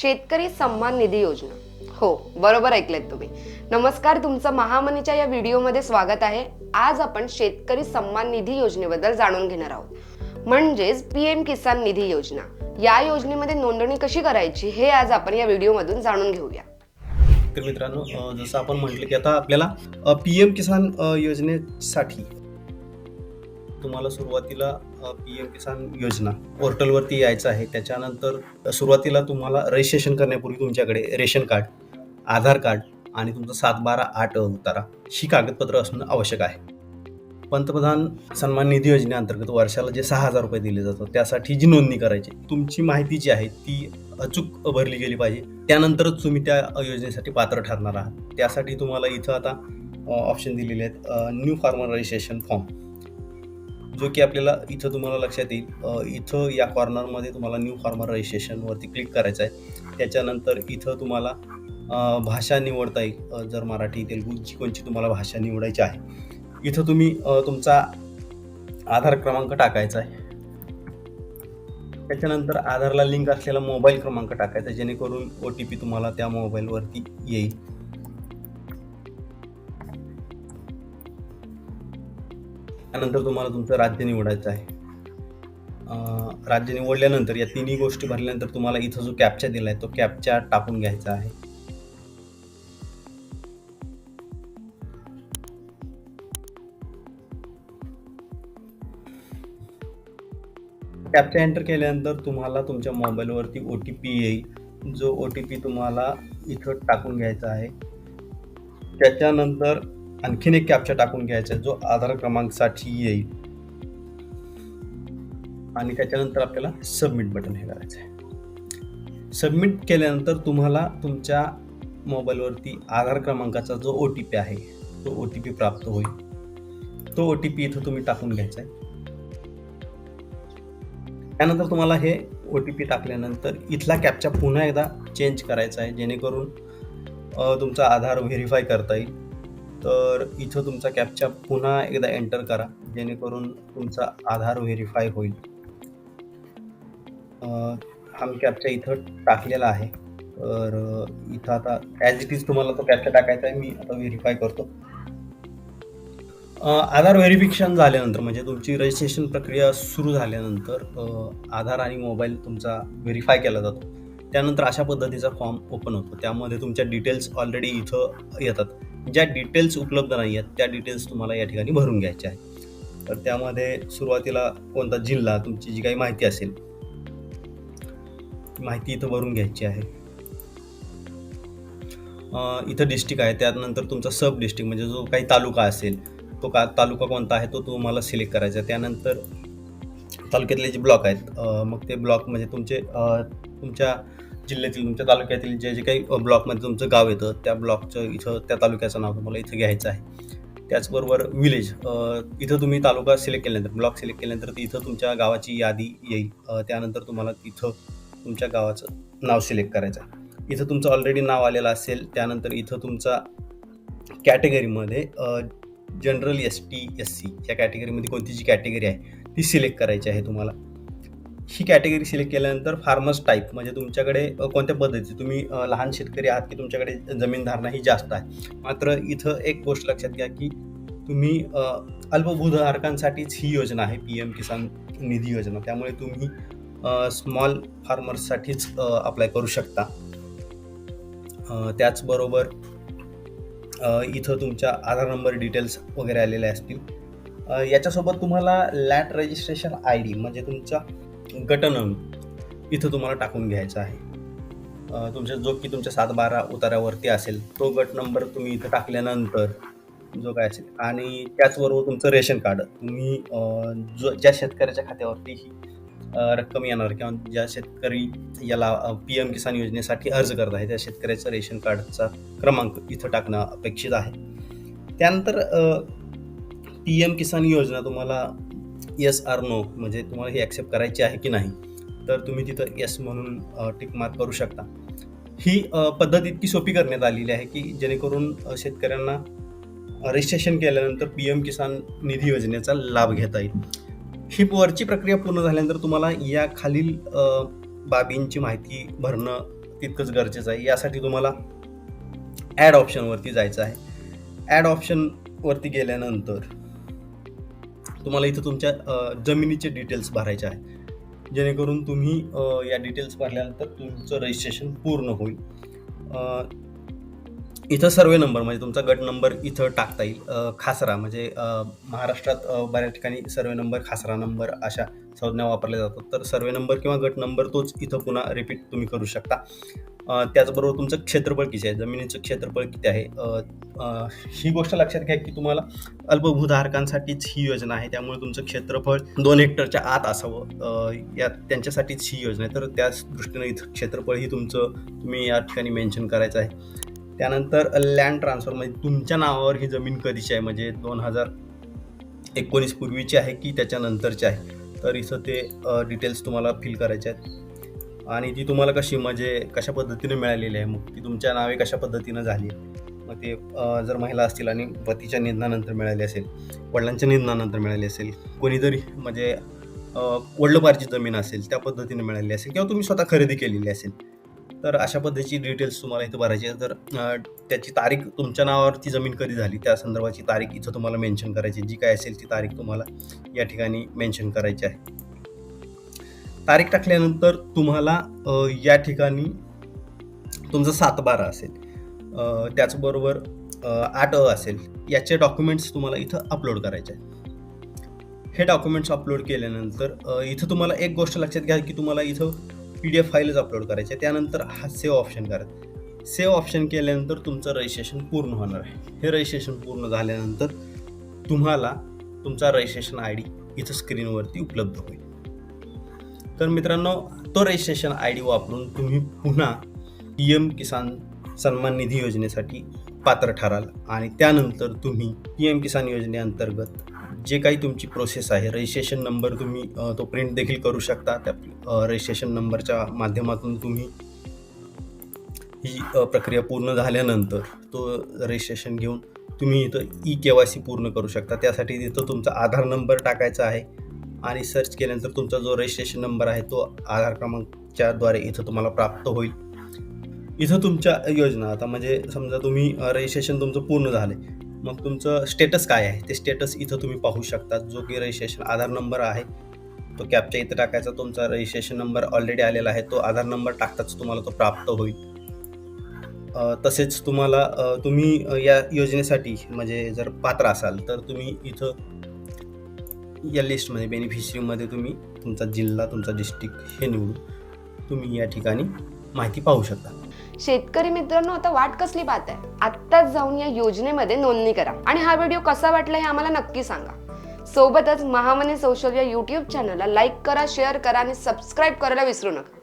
शेतकरी सन्मान निधी योजना. हो बरोबर ऐकलेत तुम्ही. नमस्कार तुमचं महामनीच्या या व्हिडिओमध्ये स्वागत आहे. आज आपण शेतकरी सन्मान निधी योजनेबद्दल जाणून घेणार आहोत. म्हणजेच पी एम किसान निधी योजना. या योजनेमध्ये नोंदणी कशी करायची हे आज आपण या व्हिडिओमधून जाणून घेऊया. तर मित्रांनो जसं आपण म्हटलं की आता आपल्याला पी एम किसान योजनेसाठी तुम्हाला सुरुवातीला पी एम किसान योजना पोर्टलवरती यायचं आहे. त्याच्यानंतर सुरुवातीला तुम्हाला रजिस्ट्रेशन करण्यापूर्वी तुमच्याकडे रेशन कार्ड आधार कार्ड आणि तुमचं सात बारा आठ उतारा ही कागदपत्र असणं आवश्यक आहे. पंतप्रधान सन्मान निधी योजनेअंतर्गत वर्षाला जे सहा हजार रुपये दिले जातात त्यासाठी जी नोंदणी करायची तुमची माहिती जी आहे ती अचूक भरली गेली पाहिजे. त्यानंतरच तुम्ही त्या योजनेसाठी पात्र ठरणार आहात. त्यासाठी तुम्हाला इथं आता ऑप्शन दिलेले आहेत न्यू फार्मर रजिस्ट्रेशन फॉर्म जो की आपल्याला इथं तुम्हाला लक्षात येईल इथं या कॉर्नरमध्ये तुम्हाला न्यू फार्मर रजिस्ट्रेशनवरती क्लिक करायचं आहे. त्याच्यानंतर इथं तुम्हाला भाषा निवडता येईल. जर मराठी तेलगू जी कोणची तुम्हाला भाषा निवडायची आहे. इथं तुम्ही तुमचा आधार क्रमांक टाकायचा आहे. त्याच्यानंतर आधारला लिंक असलेला मोबाईल क्रमांक टाकायचा जेणेकरून ओ टी पी तुम्हाला त्या मोबाईलवरती येईल. त्यानंतर तुम्हाला तुमचं राज्य निवडायचं आहे. राज्य निवडल्यानंतर या तिन्ही गोष्टी भरल्यानंतर तुम्हाला इथं जो कॅप्चा दिला आहे तो कॅप्चा टाकून घ्यायचा आहे. कॅप्चा एंटर केल्यानंतर तुम्हाला तुमच्या मोबाईलवरती ओ टी पी येईल. जो ओ टी पी तुम्हाला इथं टाकून घ्यायचा आहे. त्याच्यानंतर आणखीन एक कॅप्चर टाकून घ्यायचा आहे जो आधार क्रमांकसाठी येईल. आणि त्याच्यानंतर आपल्याला सबमिट बटन हे करायचं आहे. सबमिट केल्यानंतर तुम्हाला तुमच्या मोबाईलवरती आधार क्रमांकाचा जो ओ टी पी आहे तो ओ टी पी प्राप्त होईल. तो ओ टी पी इथं तुम्ही टाकून घ्यायचा आहे. त्यानंतर तुम्हाला हे ओ टी पी टाकल्यानंतर इथला कॅपचा पुन्हा एकदा चेंज करायचा आहे जेणेकरून तुमचा आधार व्हेरीफाय करता येईल. तर इथं तुमचा कॅपचा पुन्हा एकदा एंटर करा जेणेकरून तुमचा आधार व्हेरीफाय होईल. हा मी कॅपचा इथं टाकलेला आहे. तर इथं आता ॲज इट इज तुम्हाला तो कॅपचा टाकायचा आहे मी आता व्हेरीफाय करतो. आधार व्हेरिफिकेशन झाल्यानंतर म्हणजे तुमची रजिस्ट्रेशन प्रक्रिया सुरू झाल्यानंतर आधार आणि मोबाईल तुमचा व्हेरीफाय केला जातो. त्यानंतर अशा पद्धतीचा फॉर्म ओपन होतो. त्यामध्ये तुमच्या डिटेल्स ऑलरेडी इथं येतात. ज्या डिटेल्स उपलब्ध नाही आहेत त्या डिटेल्स तुम्हाला या ठिकाणी भरून घ्यायच्या आहेत. तर त्यामध्ये सुरुवातीला कोणता जिल्हा तुमची जी काही माहिती असेल माहिती इथं भरून घ्यायची आहे. इथं डिस्ट्रिक्ट आहे त्यानंतर तुमचा सब डिस्ट्रिक्ट म्हणजे जो काही तालुका असेल तो का तालुका कोणता आहे तो तुम्हाला सिलेक्ट करायचा आहे. त्यानंतर तालुक्यातले जे ब्लॉक आहेत मग ते ब्लॉक म्हणजे तुमचे तुमच्या जिल्ह्यातील तुमच्या तालुक्यातील जे जे काही ब्लॉकमध्ये तुमचं गाव येतं त्या ब्लॉकचं इथं त्या तालुक्याचं नाव तुम्हाला इथं घ्यायचं आहे. त्याचबरोबर विलेज इथं तुम्ही तालुका सिलेक्ट केल्यानंतर ब्लॉक सिलेक्ट केल्यानंतर इथं तुमच्या गावाची यादी येईल. त्यानंतर तुम्हाला तिथं तुमच्या गावाचं नाव सिलेक्ट करायचं आहे. इथं तुमचं ऑलरेडी नाव आलेलं असेल त्यानंतर इथं तुमचा कॅटेगरीमध्ये general S T S C या कॅटेगरीमध्ये कोणती जी कॅटेगरी आहे ती सिलेक्ट करायची आहे तुम्हाला. ही कॅटेगरी सिलेक्ट केल्यानंतर फार्मर्स टाईप म्हणजे तुमच्याकडे कोणत्या पद्धतीचे? तुम्ही लहान शेतकरी आहात की तुमच्याकडे जमीन धारणा ही जास्त आहे? मात्र इथं एक गोष्ट लक्षात घ्या की तुम्ही अल्पभूधारकांसाठीच ही योजना आहे पी एम किसान निधी योजना. त्यामुळे तुम्ही स्मॉल फार्मर्ससाठीच अप्लाय करू शकता. त्याचबरोबर इथं तुमच्या आधार नंबर डिटेल्स वगैरे आलेले असतील. याच्यासोबत तुम्हाला लॅट रजिस्ट्रेशन आय डी म्हणजे तुमचा गट इथं तुम्हाला टाकून घ्यायचा आहे. तुमच्या जो की तुमच्या सात बारा उतारावरती असेल तो गट नंबर तुम्ही इथं टाकल्यानंतर जो काय असेल आणि त्याचबरोबर तुमचं रेशन कार्ड. तुम्ही जो ज्या शेतकऱ्याच्या खात्यावरती ही रक्कम येणार किंवा ज्या शेतकरी याला पी एम किसान योजनेसाठी अर्ज करत आहे त्या शेतकऱ्याचं रेशन कार्डचा क्रमांक इथं टाकणं अपेक्षित आहे. त्यानंतर पी एम किसान योजना तुम्हाला येस आर नो म्हणजे तुम्हाला ही ॲक्सेप्ट करायची आहे की नाही तर तुम्ही तिथं येस म्हणून टिक मार्क करू शकता. ही पद्धत इतकी सोपी करण्यात आलेली आहे की जेणेकरून शेतकऱ्यांना रजिस्ट्रेशन केल्यानंतर पी एम किसान निधी योजनेचा लाभ घेता येईल. ही वरची प्रक्रिया पूर्ण झाल्यानंतर तुम्हाला या खालील बाबींची माहिती भरणं तितकंच गरजेचं आहे. यासाठी तुम्हाला ॲड ऑप्शनवरती जायचं आहे. ॲड ऑप्शनवरती गेल्यानंतर तुम्हाला इथं तुमच्या जमिनीचे डिटेल्स भरायचे आहे जेणेकरून तुम्ही या डिटेल्स भरल्यानंतर तुमचं रजिस्ट्रेशन पूर्ण होईल. इथं सर्वे नंबर म्हणजे तुमचा गट नंबर इथं टाकता येईल. खासरा म्हणजे महाराष्ट्रात बऱ्याच ठिकाणी सर्वे नंबर खासरा नंबर अशा संज्ञा वापरल्या जातात. तर सर्वे नंबर किंवा गट नंबर तोच इथं पुन्हा रिपीट तुम्ही करू शकता. त्याचबरोबर तुमचं क्षेत्रफळ किती आहे? जमिनीचं क्षेत्रफळ किती आहे? ही गोष्ट लक्षात घ्या की तुम्हाला अल्पभूधारकांसाठीच ही योजना आहे. त्यामुळे तुमचं क्षेत्रफळ दोन हेक्टरच्या आत असावं. या त्यांच्यासाठीच ही योजना आहे. तर त्याच दृष्टीनं इथं क्षेत्रफळ ही तुमचं तुम्ही या ठिकाणी मेन्शन करायचं आहे. त्यानंतर लँड ट्रान्सफर म्हणजे तुमच्या नावावर ही जमीन कधीची आहे? म्हणजे दोन हजार एकोणीस पूर्वीची आहे की त्याच्यानंतरची आहे? तर इथं ते डिटेल्स तुम्हाला फिल करायचे आहेत. आणि ती तुम्हाला कशी म्हणजे कशा पद्धतीने मिळालेली आहे? मग ती तुमच्या नावे कशा पद्धतीनं झाली? मग ते जर महिला असतील आणि पतीच्या निधनानंतर मिळाली असेल वडिलांच्या निधनानंतर मिळाली असेल कोणीतरी म्हणजे वडलोपारची जमीन असेल त्या पद्धतीने मिळाली असेल किंवा तुम्ही स्वतः खरेदी केलेली असेल तर अशा पद्धतीची डिटेल्स तुम्हाला इथं भरायची तर त्याची तारीख तुमच्या नावावरती जमीन कधी झाली? त्या संदर्भाची तारीख इथं तुम्हाला मेन्शन करायची जी काय असेल ती तारीख तुम्हाला या ठिकाणी मेन्शन करायची आहे. तारीख टाकल्यानंतर तुम्हाला या ठिकाणी तुमचा सातबारा असेल. त्याचबरोबर आठ अ असेल. याचे डॉक्युमेंट्स तुम्हाला इथं अपलोड करायचे आहेत. हे डॉक्युमेंट्स अपलोड केल्यानंतर इथं तुम्हाला एक गोष्ट लक्षात घ्या की तुम्हाला इथं पी डी एफ फाईलच अपलोड करायची आहे त्यानंतर हा सेव्ह ऑप्शन करा. सेव्ह ऑप्शन केल्यानंतर तुमचं रजिस्ट्रेशन पूर्ण होणार आहे. हे रजिस्ट्रेशन पूर्ण झाल्यानंतर तुम्हाला तुमचा रजिस्ट्रेशन आय डी इथं स्क्रीनवरती उपलब्ध होईल. तर मित्रांनो तो रजिस्ट्रेशन आय डी वापरून तुम्ही पुन्हा पी एम किसान सन्मान निधी योजनेसाठी पात्र ठराल आणि त्यानंतर तुम्ही पी एम किसान योजनेअंतर्गत जे काही तुमची प्रोसेस आहे रजिस्ट्रेशन नंबर तुम्ही तो प्रिंट देखील करू शकता. त्या रजिस्ट्रेशन नंबरच्या माध्यमातून तुम्ही ही प्रक्रिया पूर्ण झाल्यानंतर तो रजिस्ट्रेशन घेऊन तुम्ही इथं ई के वाय सी पूर्ण करू शकता. त्यासाठी तिथं तुमचा आधार नंबर टाकायचा आहे. आणि सर्च केल्यानंतर तुमचा जो रजिस्ट्रेशन नंबर आहे तो आधार क्रमांकच्याद्वारे इथं तुम्हाला प्राप्त होईल. इथं तुमच्या योजना आता म्हणजे समजा तुम्ही रजिस्ट्रेशन तुमचं पूर्ण झालं मग तुमचं स्टेटस काय आहे? ते स्टेटस इथं तुम्ही पाहू शकता. जो की रजिस्ट्रेशन आधार नंबर आहे तो कॅपच्या इथं टाकायचा. तुमचा रजिस्ट्रेशन नंबर ऑलरेडी आलेला आहे. तो आधार नंबर टाकताच तुम्हाला तो प्राप्त होईल. तसेच तुम्हाला तुम्ही या योजनेसाठी म्हणजे जर पात्र असाल तर तुम्ही इथं या लिस्टमध्ये बेनिफिशरीमध्ये तुम्ही तुमचा जिल्हा तुमचा डिस्ट्रिक्ट हे निवडून तुम्ही या ठिकाणी माहिती पाहू शकता. शेतकरी मित्रांनो आता वाट कसली बात आहे आत्ताच जाऊन या योजनेमध्ये नोंदणी करा. आणि हा व्हिडिओ कसा वाटला हे आम्हाला नक्की सांगा. सोबतच महामनी सोशल या युट्यूब चॅनलला लाईक करा शेअर करा आणि सबस्क्राईब करायला विसरू नका.